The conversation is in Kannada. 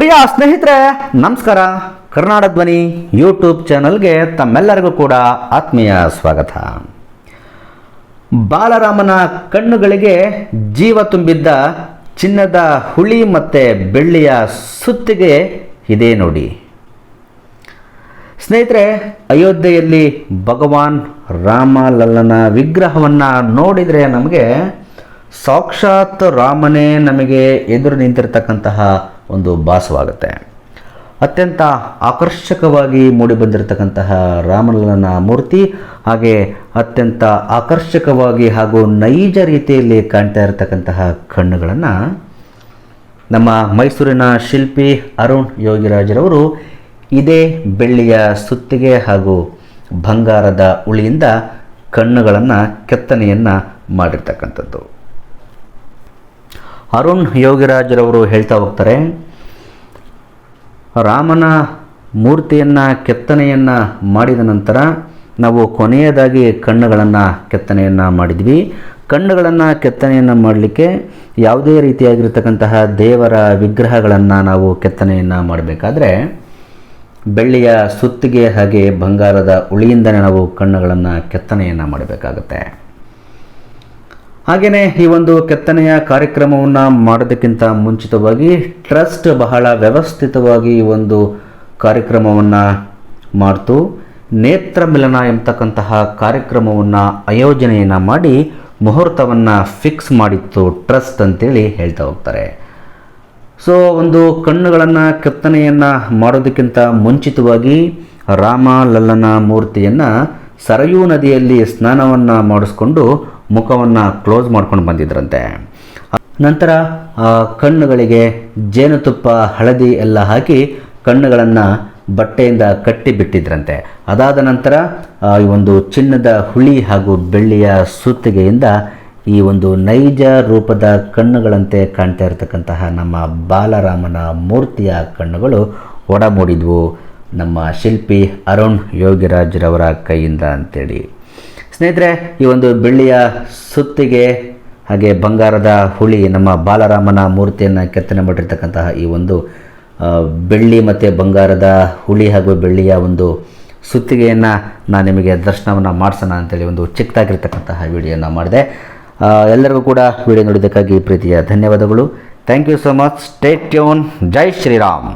ಪ್ರಿಯ ಸ್ನೇಹಿತರೆ, ನಮಸ್ಕಾರ. ಕರ್ನಾಡ ಧ್ವನಿ ಯೂಟ್ಯೂಬ್ ಚಾನಲ್ಗೆ ತಮ್ಮೆಲ್ಲರಿಗೂ ಕೂಡ ಆತ್ಮೀಯ ಸ್ವಾಗತ. ಬಾಲರಾಮನ ಕಣ್ಣುಗಳಿಗೆ ಜೀವ ತುಂಬಿದ್ದ ಚಿನ್ನದ ಹುಳಿ ಮತ್ತು ಬೆಳ್ಳಿಯ ಸುತ್ತಿಗೆ ಇದೆ ನೋಡಿ. ಸ್ನೇಹಿತರೆ, ಅಯೋಧ್ಯೆಯಲ್ಲಿ ಭಗವಾನ್ ರಾಮಲಲ್ಲನ ವಿಗ್ರಹವನ್ನು ನೋಡಿದರೆ ನಮಗೆ ಸಾಕ್ಷಾತ್ ರಾಮನೇ ನಮಗೆ ಎದುರು ನಿಂತಿರ್ತಕ್ಕಂತಹ ಒಂದು ಭಾಸವಾಗುತ್ತೆ. ಅತ್ಯಂತ ಆಕರ್ಷಕವಾಗಿ ಮೂಡಿಬಂದಿರತಕ್ಕಂತಹ ರಾಮಲಲ್ಲನ ಮೂರ್ತಿ ಹಾಗೆ ಅತ್ಯಂತ ಆಕರ್ಷಕವಾಗಿ ಹಾಗೂ ನೈಜ ರೀತಿಯಲ್ಲಿ ಕಾಣ್ತಾ ಇರತಕ್ಕಂತಹ ಕಣ್ಣುಗಳನ್ನು ನಮ್ಮ ಮೈಸೂರಿನ ಶಿಲ್ಪಿ ಅರುಣ್ ಯೋಗಿರಾಜರವರು ಇದೇ ಬೆಳ್ಳಿಯ ಸುತ್ತಿಗೆ ಹಾಗೂ ಬಂಗಾರದ ಉಳಿಯಿಂದ ಕಣ್ಣುಗಳನ್ನು ಕೆತ್ತನೆಯನ್ನು ಮಾಡಿರ್ತಕ್ಕಂಥದ್ದು. ಅರುಣ್ ಯೋಗಿರಾಜರವರು ಹೇಳ್ತಾ ಹೋಗ್ತಾರೆ, ರಾಮನ ಮೂರ್ತಿಯನ್ನು, ಕೆತ್ತನೆಯನ್ನು ಮಾಡಿದ ನಂತರ ನಾವು ಕೊನೆಯದಾಗಿ ಕಣ್ಣುಗಳನ್ನು, ಕೆತ್ತನೆಯನ್ನು ಮಾಡಿದ್ವಿ. ಕಣ್ಣುಗಳನ್ನು, ಕೆತ್ತನೆಯನ್ನು ಮಾಡಲಿಕ್ಕೆ ಯಾವುದೇ ರೀತಿಯಾಗಿರ್ತಕ್ಕಂತಹ ದೇವರ ವಿಗ್ರಹಗಳನ್ನು ನಾವು ಕೆತ್ತನೆಯನ್ನು ಮಾಡಬೇಕಾದ್ರೆ, ಬೆಳ್ಳಿಯ ಸುತ್ತಿಗೆ ಹಾಗೆ ಬಂಗಾರದ ಉಳಿಯಿಂದನೇ ನಾವು ಕಣ್ಣುಗಳನ್ನು, ಕೆತ್ತನೆಯನ್ನು ಮಾಡಬೇಕಾಗುತ್ತೆ. ಹಾಗೆಯೇ ಈ ಒಂದು ಕೆತ್ತನೆಯ ಕಾರ್ಯಕ್ರಮವನ್ನು ಮಾಡೋದಕ್ಕಿಂತ ಮುಂಚಿತವಾಗಿ ಟ್ರಸ್ಟ್ ಬಹಳ ವ್ಯವಸ್ಥಿತವಾಗಿ ಈ ಒಂದು ಕಾರ್ಯಕ್ರಮವನ್ನು ಮಾಡ್ತು. ನೇತ್ರ ಮಿಲನ ಎಂಬತಕ್ಕಂತಹ ಕಾರ್ಯಕ್ರಮವನ್ನು, ಆಯೋಜನೆಯನ್ನು ಮಾಡಿ ಮುಹೂರ್ತವನ್ನು ಫಿಕ್ಸ್ ಮಾಡಿತ್ತು ಟ್ರಸ್ಟ್ ಅಂತೇಳಿ ಹೇಳ್ತಾ ಹೋಗ್ತಾರೆ. ಸೊ ಒಂದು ಕಣ್ಣುಗಳನ್ನು, ಕೆತ್ತನೆಯನ್ನು ಮಾಡೋದಕ್ಕಿಂತ ಮುಂಚಿತವಾಗಿ ರಾಮ ಲಲ್ಲನ ಮೂರ್ತಿಯನ್ನು ಸರಯೂ ನದಿಯಲ್ಲಿ ಸ್ನಾನವನ್ನು ಮಾಡಿಸ್ಕೊಂಡು ಮುಖವನ್ನು ಕ್ಲೋಸ್ ಮಾಡ್ಕೊಂಡು ಬಂದಿದ್ರಂತೆ. ನಂತರ ಕಣ್ಣುಗಳಿಗೆ ಜೇನುತುಪ್ಪ, ಹಳದಿ ಎಲ್ಲ ಹಾಕಿ ಕಣ್ಣುಗಳನ್ನು ಬಟ್ಟೆಯಿಂದ ಕಟ್ಟಿ ಬಿಟ್ಟಿದ್ರಂತೆ ಅದಾದ ನಂತರ ಈ ಒಂದು ಚಿನ್ನದ ಹುಳಿ ಹಾಗೂ ಬೆಳ್ಳಿಯ ಸುತ್ತಿಗೆಯಿಂದ ಈ ಒಂದು ನೈಜ ರೂಪದ ಕಣ್ಣುಗಳಂತೆ ಕಾಣ್ತಾ ಇರತಕ್ಕಂತಹ ನಮ್ಮ ಬಾಲರಾಮನ ಮೂರ್ತಿಯ ಕಣ್ಣುಗಳು ಒಡಮೂಡಿದ್ವು. ನಮ್ಮ ಶಿಲ್ಪಿ ಅರುಣ್ ಯೋಗಿರಾಜ್ರವರ ಕೈಯಿಂದ ಅಂತೇಳಿ. ಸ್ನೇಹಿತರೆ, ಈ ಒಂದು ಬೆಳ್ಳಿಯ ಸುತ್ತಿಗೆ ಹಾಗೆ ಬಂಗಾರದ ಹುಳಿ ನಮ್ಮ ಬಾಲರಾಮನ ಮೂರ್ತಿಯನ್ನು ಕೆತ್ತನೆ ಮಾಡಿರ್ತಕ್ಕಂತಹ ಈ ಒಂದು ಬೆಳ್ಳಿ ಮತ್ತು ಬಂಗಾರದ ಹುಳಿ ಹಾಗೂ ಬೆಳ್ಳಿಯ ಒಂದು ಸುತ್ತಿಗೆಯನ್ನು ನಾನು ನಿಮಗೆ ದರ್ಶನವನ್ನು ಮಾಡಿಸೋಣ ಅಂತೇಳಿ ಒಂದು ಚಿಕ್ಕದಾಗಿರ್ತಕ್ಕಂತಹ ವಿಡಿಯೋನ ಮಾಡಿದೆ. ಎಲ್ಲರಿಗೂ ಕೂಡ ವಿಡಿಯೋ ನೋಡಿದ್ದಕ್ಕಾಗಿ ಪ್ರೀತಿಯ ಧನ್ಯವಾದಗಳು. Thank you so much stay tune Jai Shriram